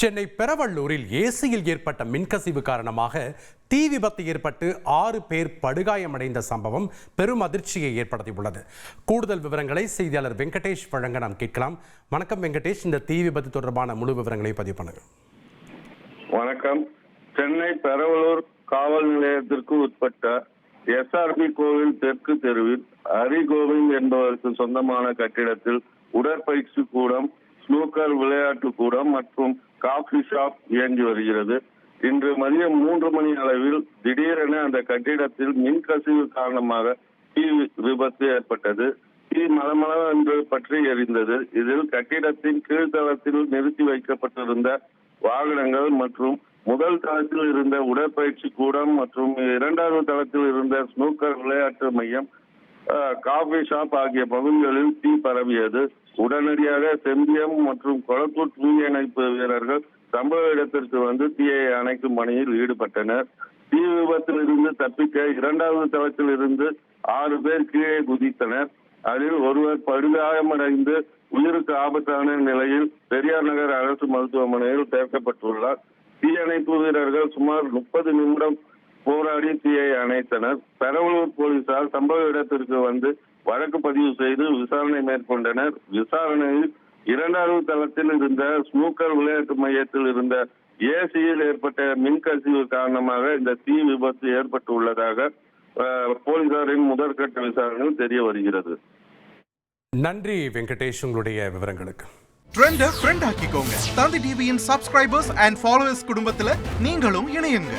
சென்னை பெரவள்ளூரில் ஏசியில் ஏற்பட்ட மின்கசிவு காரணமாக தீ விபத்து ஏற்பட்டு ஆறு பேர் படுகாயமடைந்த சம்பவம் பெரும் அதிர்ச்சியை ஏற்படுத்தியுள்ளது. கூடுதல் விவரங்களை செய்தியாளர் வெங்கடேஷ் வழங்க நாம் கேட்கலாம். வணக்கம் வெங்கடேஷ் இந்த தீ விபத்து தொடர்பான முழு விவரங்களை பதிவு பண்ணுங்க. வணக்கம். சென்னை பெரவலூர் காவல் நிலையத்திற்கு உட்பட்ட எஸ்ஆர்பி கோவில் தெற்கு தெருவில் ஹரி கோவிந்த் என்பவருக்கு சொந்தமான கட்டிடத்தில் உடற்பயிற்சி கூடம் ஸ்னூக்கர் விளையாட்டு கூடம் மற்றும் காஃபி ஷாப் இயங்கி வருகிறது. இன்று மதியம் மூன்று மணி அளவில் திடீரென அந்த கட்டிடத்தில் மின்கசிவு காரணமாக தீ விபத்து ஏற்பட்டது. தீ மலமளவென்று பற்றி எரிந்தது. இதில் கட்டிடத்தின் கீழ்த்தளத்தில் நிறுத்தி வைக்கப்பட்டிருந்த வாகனங்கள் மற்றும் முதல் தளத்தில் இருந்த உடற்பயிற்சி கூடம் மற்றும் இரண்டாவது தளத்தில் இருந்த ஸ்னூக்கர் விளையாட்டு மையம் காஃபி ஷாப் ஆகிய பகுதிகளில் தீ பரவியது. உடனடியாக செம்பியம் மற்றும் கொளத்தூர் தீயணைப்பு வீரர்கள் சம்பவ இடத்திற்கு வந்து தீயை அணைக்கும் பணியில் ஈடுபட்டனர். தீ விபத்தில் இருந்து தப்பிக்க இரண்டாவது தளத்தில் இருந்து ஆறு பேர் கீழே குதித்தனர். அதில் ஒருவர் படுகாயமடைந்து உயிருக்கு ஆபத்தான நிலையில் பெரியார் நகர் அரசு மருத்துவமனையில் சேர்க்கப்பட்டுள்ளார். தீயணைப்பு வீரர்கள் சுமார் முப்பது நிமிடம் போராடி தீயை அணைத்தனர். பெரவலூர் போலீசார் சம்பவ இடத்திற்கு வந்து வழக்கு பதிவு செய்து விசாரணை மேற்கொண்டனர். விசாரணையில் இரண்டாவது தளத்தில் இருந்த ஸ்னூக்கர் விளையாட்டு மையத்தில் இருந்த ஏசியில் ஏற்பட்ட மின்கசிவு காரணமாக இந்த தீ விபத்து ஏற்பட்டுள்ளதாக போலீசாரின் முதற்கட்ட விசாரணையில் தெரிய வருகிறது. நன்றி வெங்கடேஷ் உங்களுடைய விவரங்களுக்கு. ட்ரெண்ட ஃப்ரெண்ட் ஆக்கிக்கோங்க. தந்தி டிவியின் சப்ஸ்கிரைபர்ஸ் அண்ட் ஃபாலோவர்ஸ் குடும்பத்துல நீங்களும் இணையுங்க.